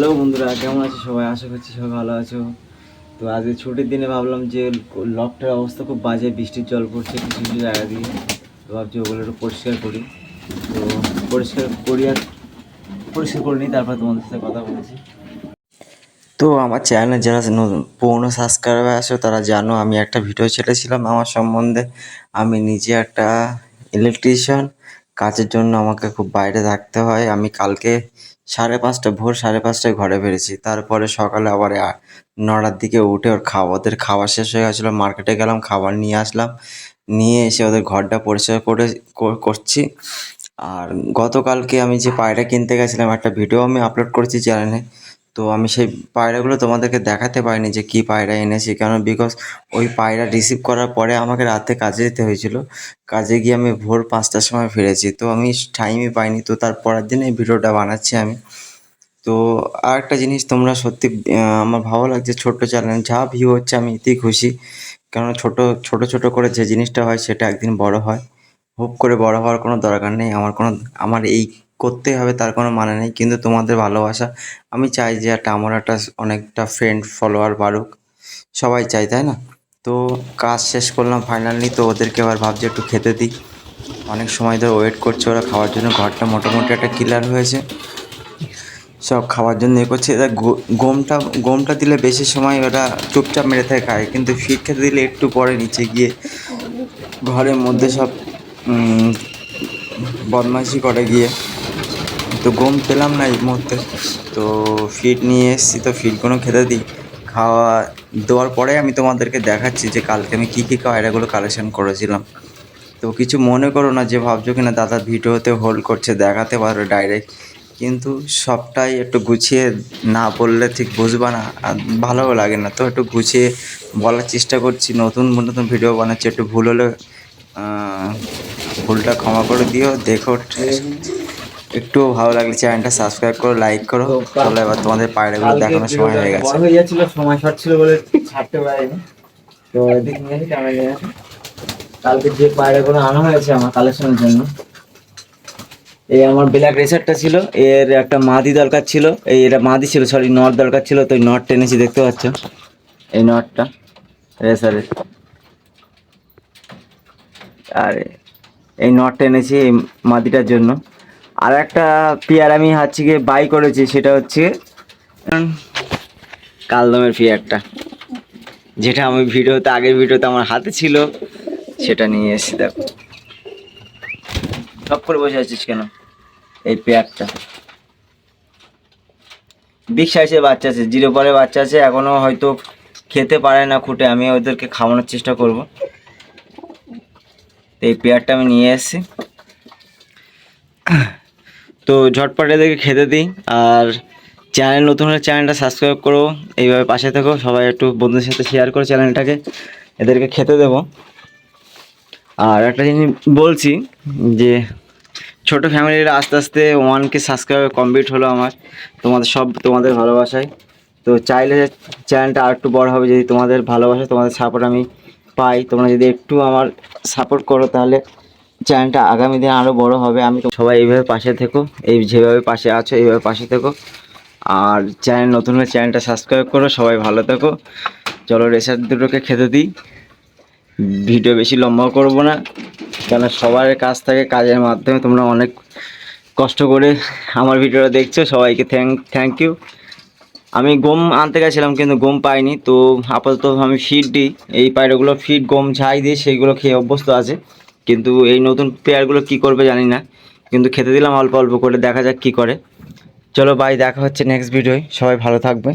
Hello বন্ধুরা, কেমন আছো সবাই? আশা করছি সবাই ভালো আছো। তো আজকে ছুটির দিনে ভাবলাম যে লকটার অবস্থা খুব বাজে, বৃষ্টির জল পড়ছে কিছু কিছু জায়গা দিয়ে। তো ভাবছি ওগুলো একটু পরিষ্কার করি। তো পরিষ্কার করি আর পরিষ্কার করে নিই, তারপর তোমাদের সাথে কথা বলেছি। তো আমার চ্যানেলে যারা পুরনো সাবস্ক্রাইবার আছো, তারা জানো আমি একটা ভিডিও ছেড়েছিলাম আমার সম্বন্ধে। আমি নিজে একটা ইলেকট্রিশিয়ান কাজের জন্য আমাকে খুব বাইরে থাকতে হয়। আমি কালকে সাড়ে পাঁচটা, ভোর সাড়ে পাঁচটায় ঘরে ফিরেছি তারপরে সকালে আবার নটার দিকে উঠে ওর খাওয়া, ওদের খাওয়া শেষ হয়ে গেছিল, মার্কেটে গেলাম, খাবার নিয়ে আসলাম। নিয়ে এসে ওদের ঘরটা পরিষ্কার করে করছি। আর গতকালকে আমি যে পায়রা কিনতে গেছিলাম, একটা ভিডিও আমি আপলোড করেছি চ্যানেলে তো আমি সেই পায়রাগুলো তোমাদেরকে দেখাতে পারিনি যে কী পায়রা এনেছি কারণ বিকজ ওই পায়রা রিসিভ করার পরে আমাকে রাতে কাজে যেতে হয়েছিল। কাজে গিয়ে আমি ভোর পাঁচটার সময় ফিরেছি। তো আমি টাইমই পাইনি। তো তার পরের দিন এই ভিডিওটা বানাচ্ছি আমি। তো আর একটা জিনিস তোমরা সত্যি আমার ভালো লাগছে ছোট্ট চ্যানেল যা ভিউ হচ্ছে আমি এতেই খুশি। কারণ ছোট ছোট ছোট করে যে জিনিসটা হয় সেটা একদিন বড় হয়। হুপ করে বড় হওয়ার কোনো দরকার নেই। আমার কোনো, আমার এই করতেই হবে, তার কোনো মানে নেই। কিন্তু তোমাদের ভালোবাসা, আমি চাই যে একটা আমার একটা অনেকটা ফ্রেন্ড ফলোয়ার বাড়ুক। সবাই চাই তাই না? তো কাজ শেষ করলাম ফাইনালি তো ওদেরকে আবার ভাবছি একটু খেতে দিই। অনেক সময় ধরে ওয়েট করছে ওরা খাওয়ার জন্য, ঘরটা মোটামুটি একটা ক্লিয়ার হয়েছে। সব খাওয়ার জন্য এ করছে। এরা গমটা গমটা দিলে বেশি সময় ওরা চুপচাপ মেরে থাকে খায়। কিন্তু ফিট খেতে দিলে একটু পরে নিচে গিয়ে ঘরের মধ্যে সব বদমাইশি করে গিয়ে তো গম পেলাম না এই মুহূর্তে। তো ফিড নিয়ে এসেছি, তো ফিডগুলো খেতে দিই। খাওয়া দেওয়ার পরে আমি তোমাদেরকে দেখাচ্ছি যে কালকে আমি কী কী কায়রাগুলো কালেকশন করেছিলাম। তো কিছু মনে করো না যে ভাবছ কিনা, দাদা ভিডিওতে হোল্ড করছে, দেখাতে পারো ডাইরেক্ট কিন্তু সবটাই একটু গুছিয়ে না বললে ঠিক বুঝবা না, আর ভালোও লাগে না। তো একটু গুছিয়ে বলার চেষ্টা করছি, নতুন নতুন ভিডিও বানাচ্ছি, একটু ভুল হলে ভুলটা ক্ষমা করে দিও, দেখো একটু ভালো লাগলে চ্যানেলটা সাবস্ক্রাইব করো লাইক করো। তাহলে এবার তোমাদের পায়রাগুলো দেখানোর সময় হয়ে গেছে। বড় হয়ে যাচ্ছিল সময় শর্ট ছিল বলে ছাড়তে পারিনি। তো এদিকে নিয়ে ক্যামেরা কালকে যে পায়রাগুলো আনা হয়েছে আমার কালেকশনের জন্য এই আমার ব্ল্যাক রেসারটা ছিল এর একটা মাদি দরকার ছিল এই এটা মাদি ছিল সরি নট দরকার ছিল তো নট টেনেছি দেখতে পাচ্ছ? এই নটটা রেসারের আর এই নট টেনেছি এই মাদিটার জন্য। আর একটা পেয়ার আমি হচ্ছে গিয়ে বাই করেছি, সেটা হচ্ছে কালদমের পেয়ারটা, যেটা আমি ভিডিওতে, আগের ভিডিওতে আমার হাতে ছিল, সেটা নিয়ে এসেছি দেখো। সব করে বসে আছিস কেন? এই পেয়ারটা। বিগ সাইজের বাচ্চা আছে জিরো পরে বাচ্চা আছে, এখনও হয়তো খেতে পারে না খুঁটে, আমি ওদেরকে খাওয়ানোর চেষ্টা করব। এই পেয়ারটা আমি নিয়ে এসেছি। তো ঝটপট এদেরকে খেতে দিই। আর চ্যানেল নতুন হলে চ্যানেলটা সাবস্ক্রাইব করো। এইভাবে পাশে থেকো। সবাই একটু বন্ধুদের সাথে শেয়ার করো চ্যানেলটাকে। এদেরকে খেতে দেবো। আর একটা জিনিস বলছি যে, ছোট ফ্যামিলিরা আস্তে আস্তে ওয়ানকে সাবস্ক্রাইব কমপ্লিট হলো আমার। তোমাদের সব তোমাদের ভালোবাসায়। তো চাইলে চ্যানেলটা আর একটু বড় হবে। যদি তোমাদের ভালোবাসা, তোমাদের সাপোর্ট আমি পাই। তোমরা যদি একটু আমার সাপোর্ট করো তাহলে চ্যানেলটা আগামী দিন আরও বড় হবে। আমি সবাই এইভাবে পাশে থেকো, এই যেভাবে পাশে আছো, এইভাবে পাশে থেকো। আর চ্যানেল নতুন হলে চ্যানেলটা সাবস্ক্রাইব করো, সবাই ভালো থেকো। চলো রেসার দুটোকে খেতে দিই। ভিডিও বেশি লম্বা করব না, কেন সবার কাছ থেকে কাজের মাধ্যমে তোমরা অনেক কষ্ট করে আমার ভিডিওটা দেখছ, সবাইকে থ্যাংক থ্যাংক ইউ আমি গম আনতে গেছিলাম, কিন্তু গম পাইনি, তো আপাতত আমি ফিড দিই। এই পায়রাগুলো ফিড গম ছাই দিই সেইগুলো খেয়ে অভ্যস্ত আছে। কিন্তু এই নতুন প্লেয়ারগুলো কি করবে জানি না, কিন্তু খেতে দিলাম অল্প অল্প করে, দেখা যাক কি করে। চলো বাই দেখা হচ্ছে নেক্সট ভিডিওয় সবাই ভালো থাকবে